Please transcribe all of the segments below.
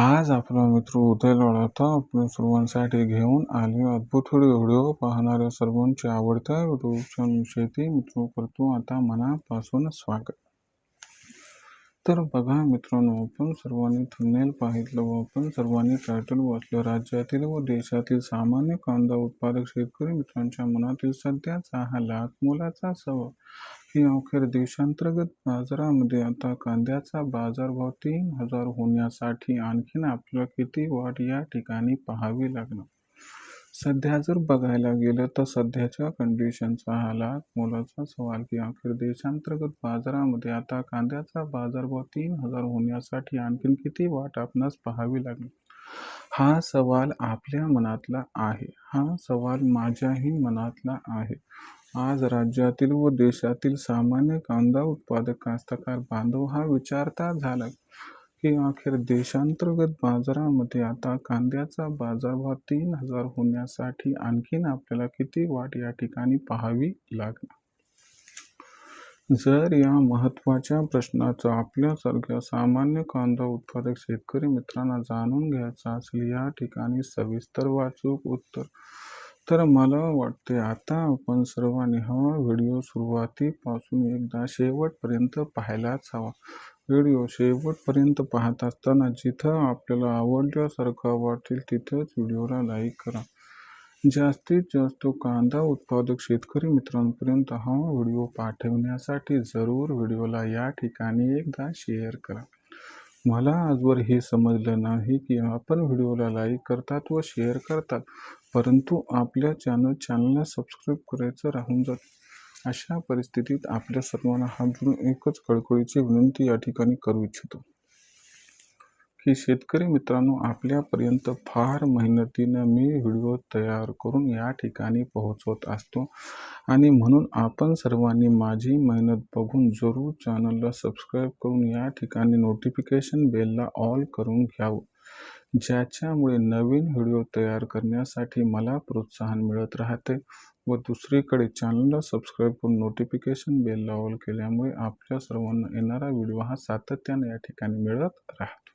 आज आपला मित्र उदय लढाता आपल्या सर्वांसाठी घेऊन आले अद्भुत व्हिडिओ पाहणाऱ्या सर्वांचे आवडत्या व्हिडिओच्या शेती मित्र करतो आता मनापासून स्वागत. तर बघा मित्रांनो आपण सर्वांनी थंबनेल पाहितलं व आपण सर्वांनी टायटल वाचलं. राज्यातील व देशातील सामान्य कांदा उत्पादक शेतकरी मित्रांच्या मनातील सध्याचा हा लाख मोलाचा सवाल. की अखेर देशांतर्गत बाजारामध्ये आता कांद्याचा बाजारभाव तीन हजार होण्यासाठी आणखीन आपल्याला किती वाट या ठिकाणी पाहावी लागणार? सध्या जर बघायला गेलं तर सध्याच्या कंडिशनचा हा लाख मोलाचा सवाल की अखेर देशांतर्गत बाजारामध्ये आता कांद्याचा बाजारभाव तीन हजार होण्यासाठी आणखीन किती वाट आपणास पाहावी लागली हा सवाल आपल्या मनातला आहे. हा सवाल माझ्याही मनातला आहे. आज राज्यातील व देशातील सामान्य कांदा उत्पादक कास्तकार बांधव हा विचारता झाला की अखेर देशांतर्गत बाजारामध्ये आता कांद्याचा बाजारभाव तीन हजार होण्यासाठी आणखीन आपल्याला किती वाट या ठिकाणी पाहावी लागणार? जर या महत्त्वाच्या प्रश्नाचं आपल्यासारख्या सामान्य कांदा उत्पादक शेतकरी मित्रांना जाणून घ्यायचा असेल या ठिकाणी सविस्तर वाचूक उत्तर तर मला वाटते आता आपण सर्वांनी हा व्हिडिओ सुरुवातीपासून एकदा शेवटपर्यंत पाहायलाच हवा. व्हिडिओ शेवटपर्यंत पाहत असताना जिथं आपल्याला आवडल्यासारखं वाटेल तिथंच व्हिडिओला लाईक करा. जास्तीत जास्त कांदा उत्पादक शेतकरी मित्रांपर्यंत हा व्हिडिओ पाठवण्यासाठी जरूर व्हिडिओला या ठिकाणी एकदा शेअर करा. मला आजवर हे समजलं नाही की आपण व्हिडिओला लाईक करतात व शेअर करतात परंतु आपल्या चॅनल चॅनलला सबस्क्राईब करायचं राहून जात. अशा परिस्थितीत आपल्या सर्वांना हात जोडून एकच कळकळीची विनंती या ठिकाणी करू इच्छितो. की शेतकरी मित्रांनो आपल्यापर्यंत फार मेहनतीनं मी व्हिडिओ तयार करून या ठिकाणी पोहोचवत असतो. आणि म्हणून आपण सर्वांनी माझी मेहनत बघून जरूर चॅनलला सबस्क्राईब करून या ठिकाणी नोटिफिकेशन बेलला ऑल करून घ्यावं. ज्याच्यामुळे नवीन व्हिडिओ तयार करण्यासाठी मला प्रोत्साहन मिळत राहते व दुसरीकडे चॅनलला सबस्क्राईब करून नोटिफिकेशन बेलला ऑल केल्यामुळे आपल्या सर्वांना येणारा व्हिडिओ हा सातत्याने या ठिकाणी मिळत राहतो.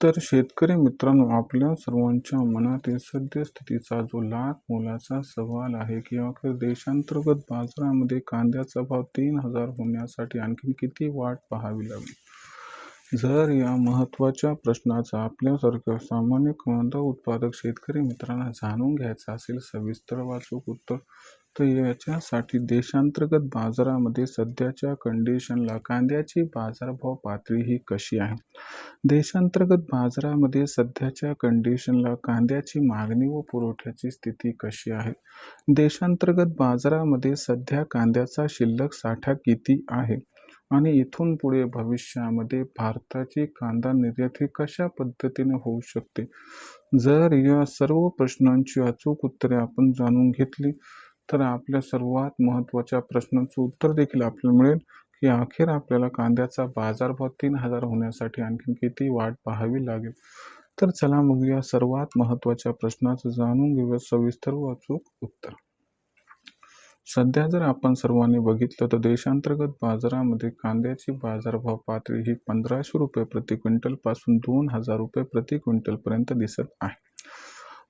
तर शेतकरी मित्रांनो आपल्या सर्वांच्या मनातील सद्यस्थितीचा जो लाख मोलाचा सवाल आहे की अखेर देशांतर्गत बाजारामध्ये कांद्याचा भाव तीन हजार होण्यासाठी आणखी किती वाट पाहावी लागेल? जर या महत्त्वाच्या प्रश्नाचा आपल्यासारख्या सामान्य कांदा उत्पादक शेतकरी मित्रांना जाणून घ्यायचा असेल सविस्तर वाचूक उत्तर तर याच्यासाठी देशांतर्गत बाजारामध्ये सध्याच्या कंडिशनला कांद्याची बाजारभाव पातळी ही कशी आहे? देशांतर्गत बाजारामध्ये सध्याच्या कंडिशनला कांद्याची मागणी व पुरवठ्याची स्थिती कशी आहे? देशांतर्गत बाजारामध्ये सध्या कांद्याचा शिल्लक साठा किती आहे? आणि इथून पुढे भविष्यामध्ये भारताची कांदा निर्यात ही कशा पद्धतीने होऊ शकते? जर या सर्व प्रश्नांची अचूक उत्तरे आपण जाणून घेतली तर आपल्या सर्वात महत्त्वाच्या प्रश्नाचं उत्तर देखील आपल्याला मिळेल की अखेर आपल्याला कांद्याचा बाजारभाव तीन हजार होण्यासाठी आणखी किती वाट पाहावी लागेल? तर चला मग या सर्वात महत्त्वाच्या प्रश्नाचं जाणून घेऊया सविस्तर व अचूक उत्तर. सध्या जर आपण सर्वांनी बघितलं तर देशांतर्गत बाजारामध्ये कांद्याची बाजारभाव पातळी ही पंधराशे रुपये प्रति क्विंटलपासून दोन हजार रुपये प्रति क्विंटलपर्यंत दिसत आहे.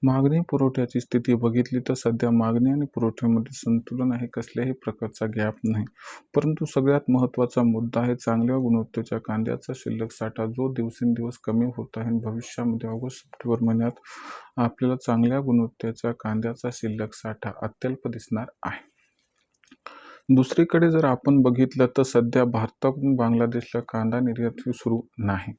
मागणी पुरवठ्याची स्थिती बघितली तर सध्या मागणी आणि पुरवठ्यामध्ये संतुलन आहे कसल्याही प्रकारचा गॅप नाही. परंतु सगळ्यात महत्त्वाचा मुद्दा आहे चांगल्या गुणवत्तेच्या कांद्याचा शिल्लक साठा जो दिवसेंदिवस कमी होत आहे भविष्यामध्ये ऑगस्ट सप्टेंबर महिन्यात आपल्याला चांगल्या गुणवत्तेच्या कांद्याचा शिल्लक साठा अत्यल्प दिसणार आहे. दुसरीकडे जर आपण बघितलं तर सध्या भारताकडून बांगलादेशला कांदा निर्यात सुरू नाही.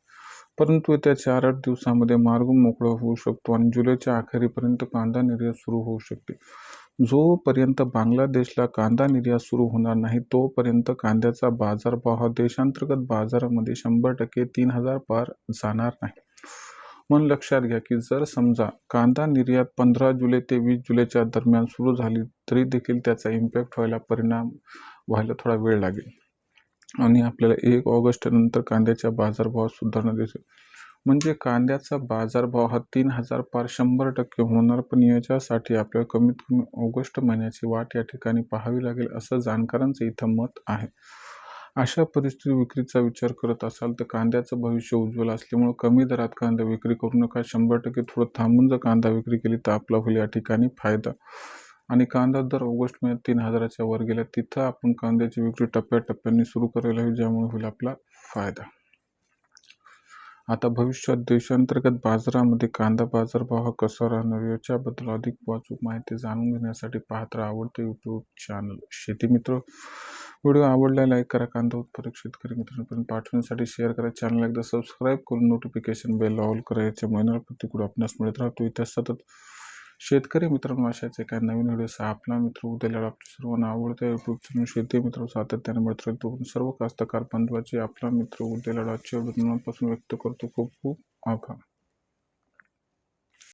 परंतु येत्या चार आठ दिवसामध्ये मार्ग मोकळा होऊ शकतो आणि जुलैच्या अखेरीपर्यंत कांदा निर्यात सुरू होऊ शकते. जोपर्यंत बांगलादेशला कांदा निर्यात सुरू होणार नाही तोपर्यंत कांद्याचा बाजारभाव हा देशांतर्गत बाजारामध्ये शंभर टक्के तीन हजार पार जाणार नाही. म्हणून लक्षात घ्या की जर समजा कांदा निर्यात पंधरा जुलै ते वीस जुलैच्या दरम्यान सुरू झाली तरी देखील त्याचा इम्पॅक्ट व्हायला परिणाम व्हायला थोडा वेळ लागेल. आणि आपल्याला एक ऑगस्टनंतर कांद्याच्या बाजारभावात सुधारणा दिसेल. म्हणजे कांद्याचा बाजारभाव हा तीन हजार पार शंभर टक्के होणार पण याच्यासाठी आपल्याला कमीत कमी ऑगस्ट महिन्याची वाट या ठिकाणी पाहावी लागेल असं जाणकारांचं इथं मत आहे. अशा परिस्थिती विक्रीचा विचार करत असाल तर कांद्याचं भविष्य उज्ज्वल असल्यामुळे कमी दरात कांदा विक्री करू नका. शंभर टक्के थोडं थांबून जर कांदा विक्री केली तर आपला होईल या ठिकाणी फायदा. आणि कांदा दर ऑगस्ट महिन्यात तीन हजाराच्या वर गेला. तिथं आपण कांद्याची विक्री टप्प्याटप्प्याने सुरू करायला हवी ज्यामुळे होईल आपला फायदा. आता भविष्यात देशांतर्गत बाजारामध्ये कांदा बाजारभाव हा कसा राहणार याच्याबद्दल अधिक वाचूक माहिती जाणून घेण्यासाठी पाहत आवडते यूट्यूब चॅनल शेती मित्र व्हिडिओ आवडला लाईक करा कांदा उत्पादक शेतकरी मित्रांपर्यंत पाठवण्यासाठी शेअर करा. चॅनल एकदा सबस्क्राईब करून नोटिफिकेशन बेल ऑल करा याच्यामुळे मला आपणास मिळत राहतो इथे सतत शेतकरी मित्रांनो अशाच एका नवीन व्हिडिओचा आपला मित्र उद्याला आपल्या सर्वांना आवडत्या यूट्यूब चॅनल शेती मित्र सातत्याने मिळत राहतो. सर्व कास्तकार बांधवाचे आपला मित्र उद्याला आजच्या मनापासून व्यक्त करतो. खूप खूप आभार.